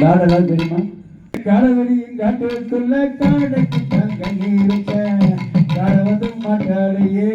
காடெல்லாம் தெரியுமா? காடவெளியும் காட்டு சொல்ல காடைக்கு தங்க நீருக்க காட வந்து மாட்டாளையே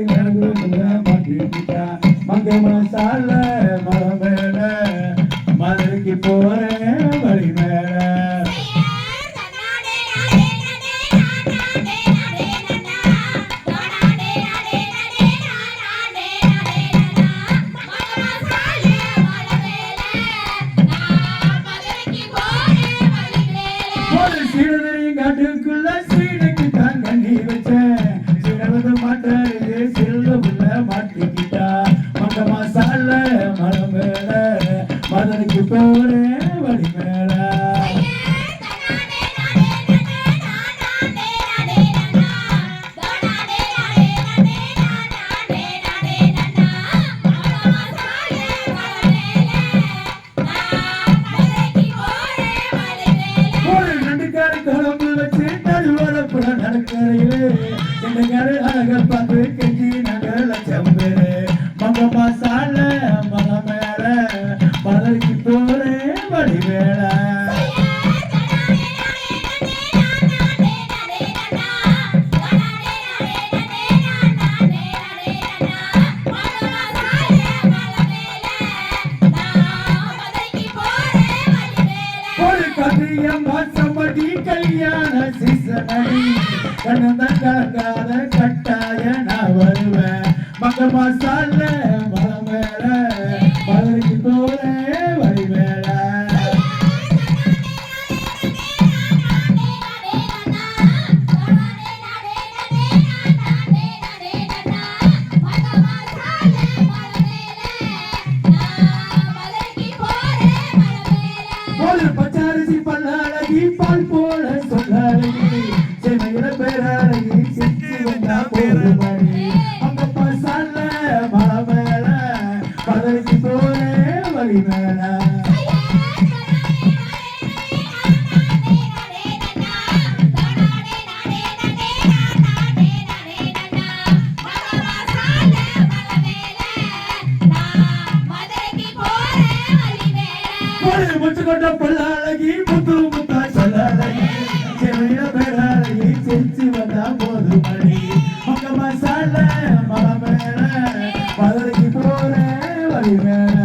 கலைஞர் அழகர் பார்த்து கெஞ்சி நாங்கள் லட்சம் பேரு மங்க மாசால மலை மேல மலருக்கு போரே வடிவேல கல்யாண சீசனடி. கண்ணந்தாங்காத கட்டாய நான் வருவேன் மங்க மசால காதலிச்சு போன வழி வேணா. முச்சு கொண்ட பொல்லாழகி முத்து முத்தா சொல்லாழகி செஞ்சு வந்தா போதும் மசாலா கோடி வேற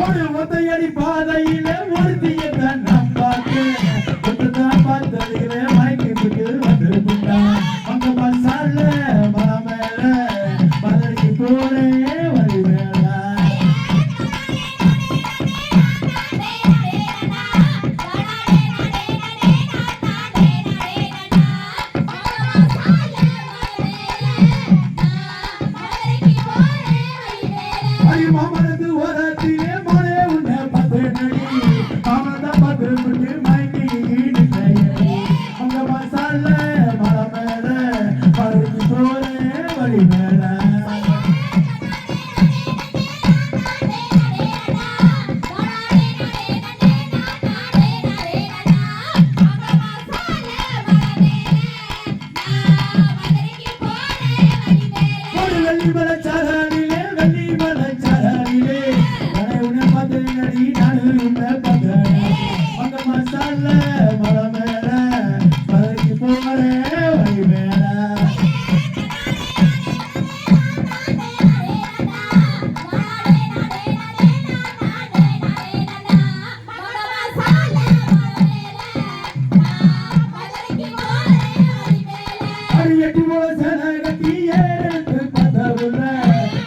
ஒரு ஒத்தையடி பாதையில ஒருத்தியத்தை நான் பார்க்கிறேன் ஒன்றுதான் பார்த்ததுக்கிறேன் மயக்கத்துக்கு வந்திருக்கின்றான் அங்க பசால மலை மேல போறேன் Amen. கட்டி போல சன கட்டி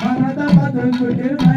மனத பதம்